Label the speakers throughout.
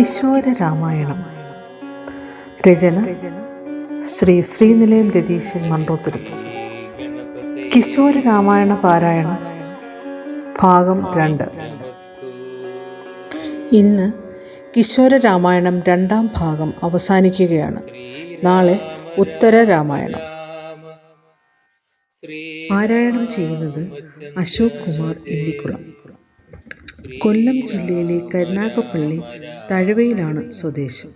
Speaker 1: കിശോര രാമായണം രചന ശ്രീ ശ്രീനിലയം രതീശൻ മണ്ടോത്തുരുത്തു കിശോര രാമായണ പാരായണം ഭാഗം രണ്ട്. ഇന്ന് കിശോര രാമായണം രണ്ടാം ഭാഗം അവസാനിക്കുകയാണ്. നാളെ ഉത്തര രാമായണം പാരായണം ചെയ്യുന്നത് അശോക് കുമാർ ഇല്ലിക്കുളം. കൊല്ലം ജില്ലയിലെ കരുനാഗപ്പള്ളി തഴവയിലാണ് സ്വദേശം.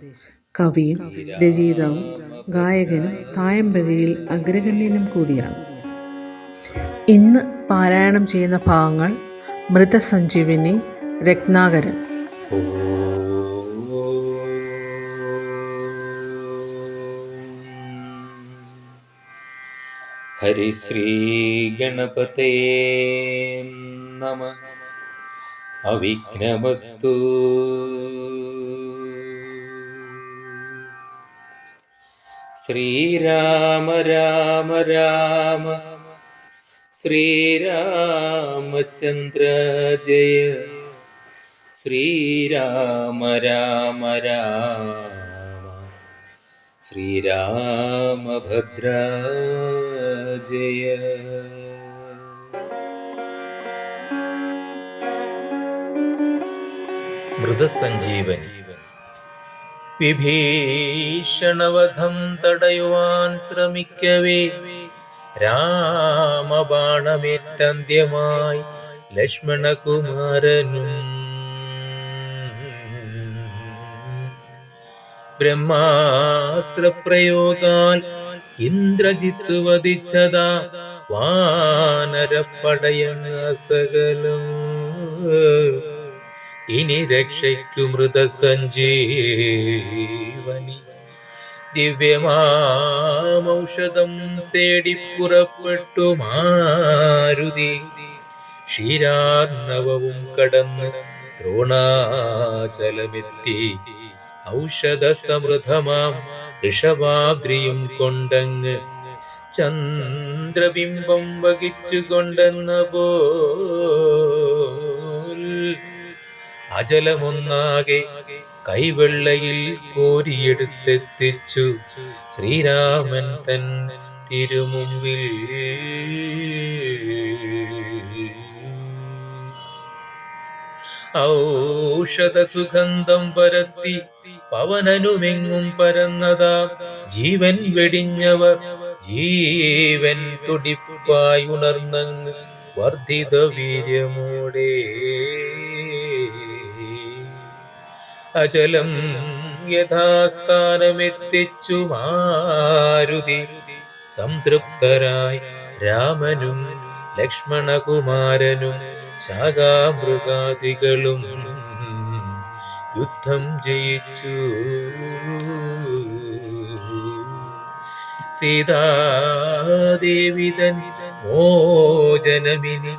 Speaker 1: കവിയും രചയിതാവും ഗായകനും തായമ്പകയിൽ അഗ്രഗണ്യനും കൂടിയാണ്. ഇന്ന് പാരായണം ചെയ്യുന്ന ഭാഗങ്ങൾ മൃതസഞ്ജീവിനി രത്നാകരൻ.
Speaker 2: ഹരിശ്രീഗണപതേ നമ അവിഘ്നമസ്തു ശ്രീരാമ രാമ രാമ. ശ്രീരാമചന്ദ്ര ജയ. ശ്രീരാമ രാമ രാമ. ശ്രീരാമഭദ്ര ജയ. മൃതസഞ്ജീവനി. വിഭീഷണവധം തടയുവാൻ ശ്രമിക്കവേ. രാമബാണമേറ്റന്ത്യമായി ലക്ഷ്മണകുമാരനും. ബ്രഹ്മാസ്ത്രപ്രയോഗാൽ ഇന്ദ്രജിത്ത് വധിച്ചതാ വാനരപ്പടയങ്ങ സകലം ഇനി രക്ഷയ്ക്കു മൃതസഞ്ജീവനി. ദിവ്യമാമൗഷധം തേടി പുറപ്പെട്ടു മാരുതി. ക്ഷീരാർണവവും കടന്ന് ദ്രോണാചലമെത്തി. ഔഷധ സമൃദ്ധമാം ഋഷഭാദ്രിയും കൊണ്ടങ്ങ് ചന്ദ്രബിംബം വഹിച്ചു കൊണ്ടെന്ന പോൽ അജലമൊന്നാകെ കൈവെള്ളയിൽ കോരിയെടുത്തെത്തിച്ചു. ശ്രീരാമൻ തൻ തിരുമുമ്പിൽ. ഔഷധ സുഗന്ധം പരത്തി പവനനുമെങ്ങും പരന്നതാ ജീവൻ വെടിഞ്ഞവർ. ജീവൻ തുടിപ്പായി ഉണർന്നങ്ങ് വർദ്ധിത വീര്യമോടെ അചലം യഥാസ്ഥാനമെത്തിച്ചു മാരുതി സംതൃപ്തരായി രാമനും ലക്ഷ്മണകുമാരനും ശാഖാമൃഗാദികളും യുദ്ധം ജയിച്ചു. സീതാദേവിതൻ മോചനമിനി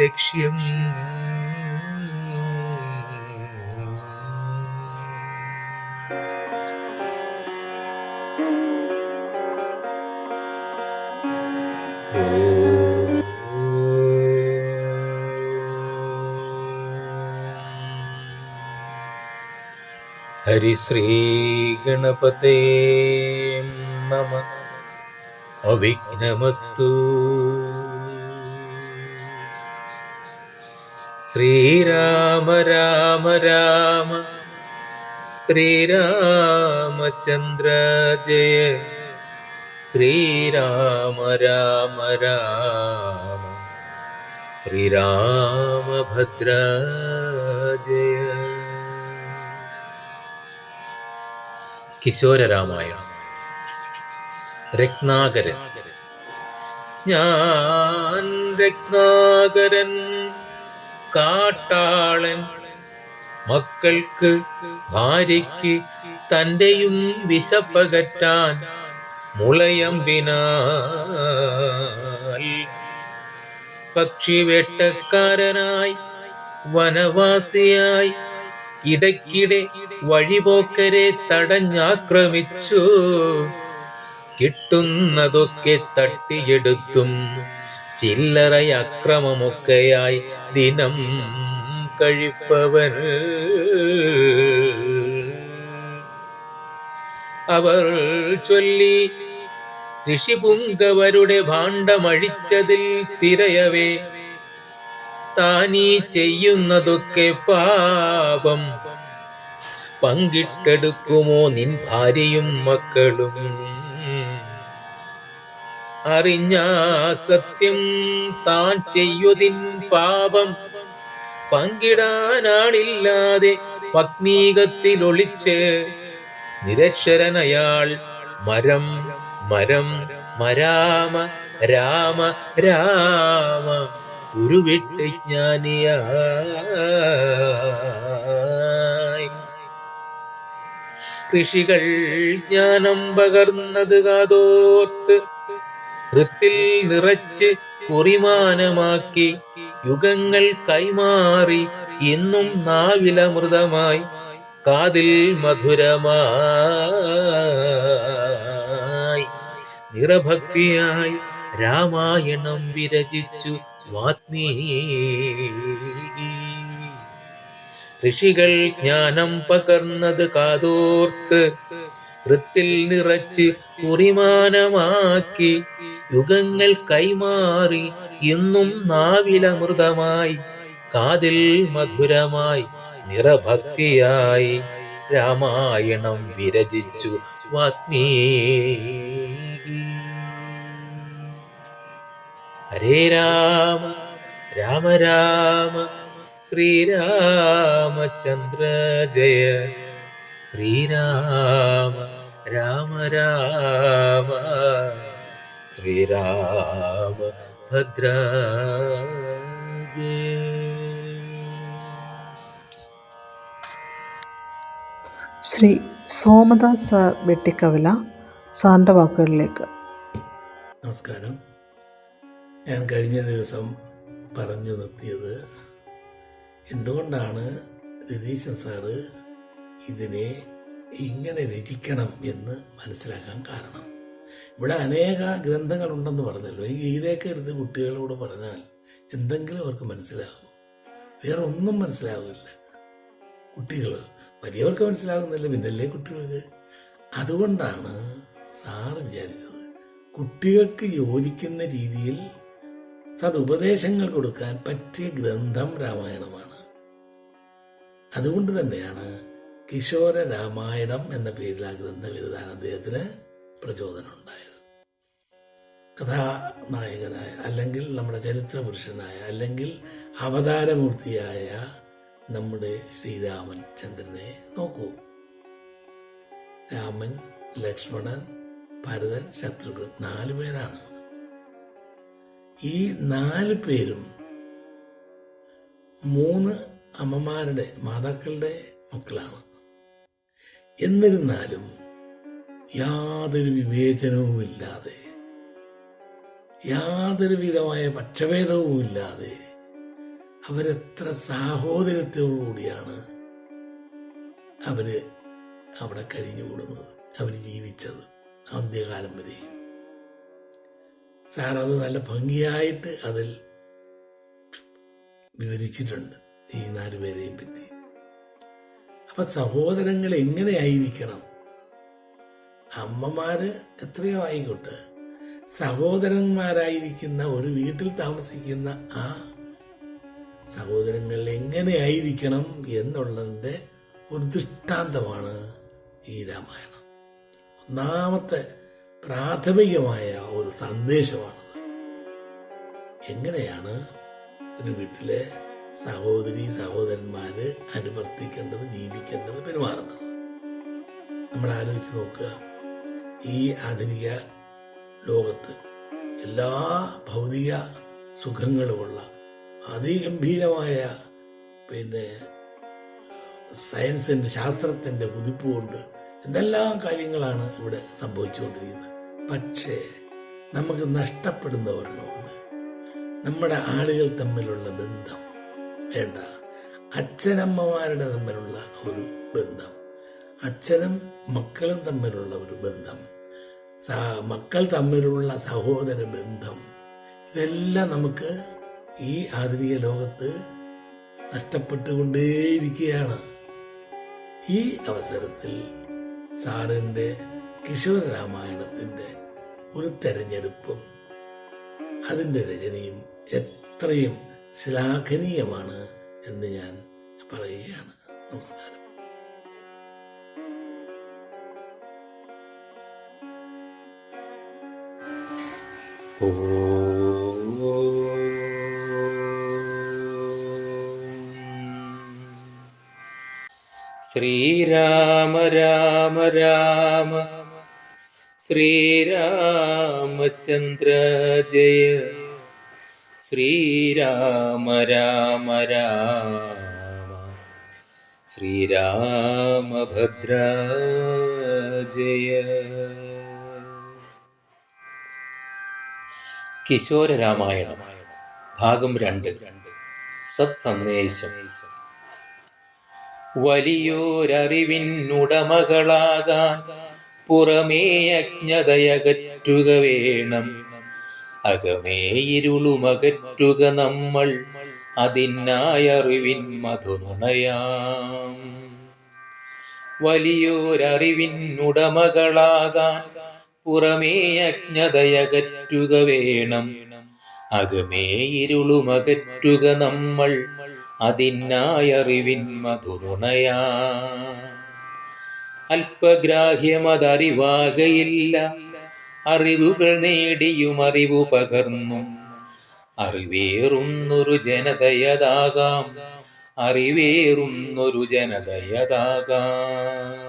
Speaker 2: ലക്ഷ്യം ഹരിശ്രീഗണപതേ നമ. അവിഘ്നമസ്തു. ശ്രീരാമ രാമ രാമ. ശ്രീരാമചന്ദ്ര ജയ. ശ്രീരാമ രാമ രാമ. ശ്രീരാമഭദ്ര ജയ. കിശോര രാമായ രത്നാകരൻ. ഞാൻ രത്നാകരൻ കാട്ടാളൻ. മക്കൾക്ക് ഭാര്യയ്ക്ക് തന്റെയും വിശപ്പകറ്റാൻ മുളയമ്പിനാൽ. പക്ഷിവേട്ടക്കാരനായി വനവാസിയായി ഇടയ്ക്കിടെ വഴിപോക്കരെ തടഞ്ഞാക്രമിച്ചു. കിട്ടുന്നതൊക്കെ തട്ടിയെടുത്തും ചില്ലറ അക്രമമൊക്കെയായി ദിനം കഴിപ്പവർ. അവർ ചൊല്ലി ഋഷിപുങ്കവരുടെ ഭാണ്ഡമഴിച്ചതിൽ തിരയവേ. താനീ ചെയ്യുന്നതൊക്കെ പാപം. പങ്കിട്ടെടുക്കുമോ നിൻ ഭാര്യയും മക്കളും? അറിഞ്ഞ സത്യം താൻ ചെയ്യുതിൻ പാപം. പങ്കിടാനാണില്ലാതെ പത്നീകത്തിലൊളിച്ച് നിരക്ഷരനയാൾ മരം മരം മരാമ രാമ രാമ. ഉരുവിട്ട് ജ്ഞാനിയായി. ഋഷികൾ ജ്ഞാനം പകർന്നത് കാതോർത്ത് ഹൃത്തിൽ നിറച്ച് കുറിമാനമാക്കി യുഗങ്ങൾ കൈമാറി എന്നും നാവിലമൃതമായി കാതിൽ മധുരമായി. നിറഭക്തിയായി രാമായണം വിരചിച്ചു വാത്മീകി. ഋഷികൾ ജ്ഞാനം പകർന്നത് കാതോർത്ത് വൃത്തിൽ നിറച്ച് കുറിമാനമാക്കി യുഗങ്ങൾ കൈമാറി എന്നും നാവിലമൃതമായി കാതിൽ മധുരമായി നിറഭക്തിയായി രാമായണം വിരചിച്ചു വാത്മീകി. ഹരേ രാമ രാമ രാമ ശ്രീരാമചന്ദ്ര ജയ. ശ്രീരാമ രാമ രാമ ശ്രീരാമ ഭദ്ര
Speaker 1: ശ്രീ സോമദാസ് സാർ വെട്ടിക്കവല സാറിന്റെ വാക്കുകളിലേക്ക്.
Speaker 3: നമസ്കാരം. ഞാൻ കഴിഞ്ഞ ദിവസം പറഞ്ഞു നിർത്തിയത്. എന്തുകൊണ്ടാണ് രതീശൻ സാറ് ഇതിനെ ഇങ്ങനെ രചിക്കണം എന്ന് മനസ്സിലാക്കാൻ കാരണം? ഇവിടെ അനേക ഗ്രന്ഥങ്ങളുണ്ടെന്ന് പറഞ്ഞല്ലോ. ഈ ഗീതയൊക്കെ എടുത്ത് കുട്ടികളോട് പറഞ്ഞാൽ എന്തെങ്കിലും അവർക്ക് മനസ്സിലാകും വേറെ ഒന്നും മനസ്സിലാകില്ല കുട്ടികൾ വലിയവർക്ക് മനസ്സിലാകുന്നില്ല പിന്നല്ലേ കുട്ടികൾക്ക്? അതുകൊണ്ടാണ് സാറ് വിചാരിച്ചത് കുട്ടികൾക്ക് യോജിക്കുന്ന രീതിയിൽ സതുപദേശങ്ങൾ കൊടുക്കാൻ പറ്റിയ ഗ്രന്ഥം രാമായണമാണ്. അതുകൊണ്ട് തന്നെയാണ് കിശോര രാമായണം എന്ന പേരിൽ ആ ഗ്രന്ഥം എഴുതാൻ അദ്ദേഹത്തിന് പ്രചോദനം ഉണ്ടായത്. കഥാനായകനായ അല്ലെങ്കിൽ നമ്മുടെ ചരിത്ര പുരുഷനായ അല്ലെങ്കിൽ അവതാരമൂർത്തിയായ നമ്മുടെ ശ്രീരാമൻ ചന്ദ്രനെ നോക്കൂ. രാമൻ ലക്ഷ്മണൻ ഭരതൻ ശത്രുഘ്നൻ നാലു പേരാണ്. ഈ നാല് പേരും മൂന്ന് അമ്മമാരുടെ മാതാക്കളുടെ മക്കളാണ്. എന്നിരുന്നാലും യാതൊരു വിവേചനവുമില്ലാതെ യാതൊരു വിധമായ പക്ഷഭേദവുമില്ലാതെ അവരെത്ര സാഹോദര്യത്തോടുകൂടിയാണ് അവർ അവിടെ കഴിഞ്ഞുകൂടുന്നത് അവർ ജീവിച്ചത് അന്ത്യകാലം വരെയും. സാർ അത് നല്ല ഭംഗിയായിട്ട് അതിൽ വിവരിച്ചിട്ടുണ്ട് ഈ നാലുപേരെയും പറ്റി. അപ്പൊ സഹോദരങ്ങൾ എങ്ങനെയായിരിക്കണം? അമ്മമാര് എത്രയോ ആയിക്കോട്ടെ. സഹോദരന്മാരായിരിക്കുന്ന ഒരു വീട്ടിൽ താമസിക്കുന്ന ആ സഹോദരങ്ങൾ എങ്ങനെയായിരിക്കണം എന്നുള്ളതിന്റെ ഒരു ദൃഷ്ടാന്തമാണ് ഈ രാമായണം. ഒന്നാമത്തെ പ്രാഥമികമായ ഒരു സന്ദേശമാണത്. എങ്ങനെയാണ് ഒരു വീട്ടിലെ സഹോദരി സഹോദരന്മാര് അനുവർത്തിക്കേണ്ടത് ജീവിക്കേണ്ടത് പെരുമാറേണ്ടത് നമ്മൾ ആലോചിച്ച് നോക്കുക. ഈ ആധുനിക ലോകത്ത് എല്ലാ ഭൗതിക സുഖങ്ങളുമുള്ള അതിഗംഭീരമായ പിന്നെ സയൻസിന്റെ ശാസ്ത്രത്തിന്റെ കുതിപ്പ് കൊണ്ട് എന്തെല്ലാം കാര്യങ്ങളാണ് ഇവിടെ സംഭവിച്ചുകൊണ്ടിരിക്കുന്നത്? പക്ഷേ നമുക്ക് നഷ്ടപ്പെടുന്ന ഒരെണ്ണമുണ്ട് നമ്മുടെ ആളുകൾ തമ്മിലുള്ള ബന്ധം. വേണ്ട. അച്ഛനമ്മമാരുടെ തമ്മിലുള്ള ഒരു ബന്ധം. അച്ഛനും മക്കളും തമ്മിലുള്ള ഒരു ബന്ധം. മക്കൾ തമ്മിലുള്ള സഹോദര ബന്ധം. ഇതെല്ലാം നമുക്ക് ഈ ആധുനിക ലോകത്ത് നഷ്ടപ്പെട്ടുകൊണ്ടേയിരിക്കുകയാണ്. ഈ അവസരത്തിൽ സാറിന്റെ കിഷോർ രാമായണത്തിന്റെ ഒരു തെരഞ്ഞെടുപ്പും അതിന്റെ രചനയും എത്രയും ശ്ലാഘനീയമാണ് എന്ന് ഞാൻ പറയുകയാണ്. നമസ്കാരം.
Speaker 2: ശ്രീരാമ രാമ രാമ. ശ്രീരാമചന്ദ്ര ജയ. ശ്രീരാമ രാമ രാമ. ശ്രീരാമഭദ്ര ജയ. കിശോര രാമായണം ഭാഗം രണ്ട്. സത് സന്ദേശം വലിയോരറിവിനുടമകളാകാൻ പുറമേ അജ്ഞതയകറ്റുക വേണം. അകമേ ഇരുളുമകറ്റുക നമ്മൾ അതിനായറിവിൻ മധുനുണയാം. വലിയോരറിവിനുടമകളാകാൻ പുറമേ അജ്ഞതയകറ്റുക വേണം. അകമേ ഇരുളുമകറ്റുക നമ്മൾ അതിനായറിവിൻ മധുതുണയാ അല്പഗ്രാഹ്യമതറിവാകയില്ല. അറിവുകൾ നേടിയും അറിവു പകർന്നും. അറിവേറുന്നൊരു ജനതയതാകാം. അറിവേറുന്നൊരു ജനതയതാകാം.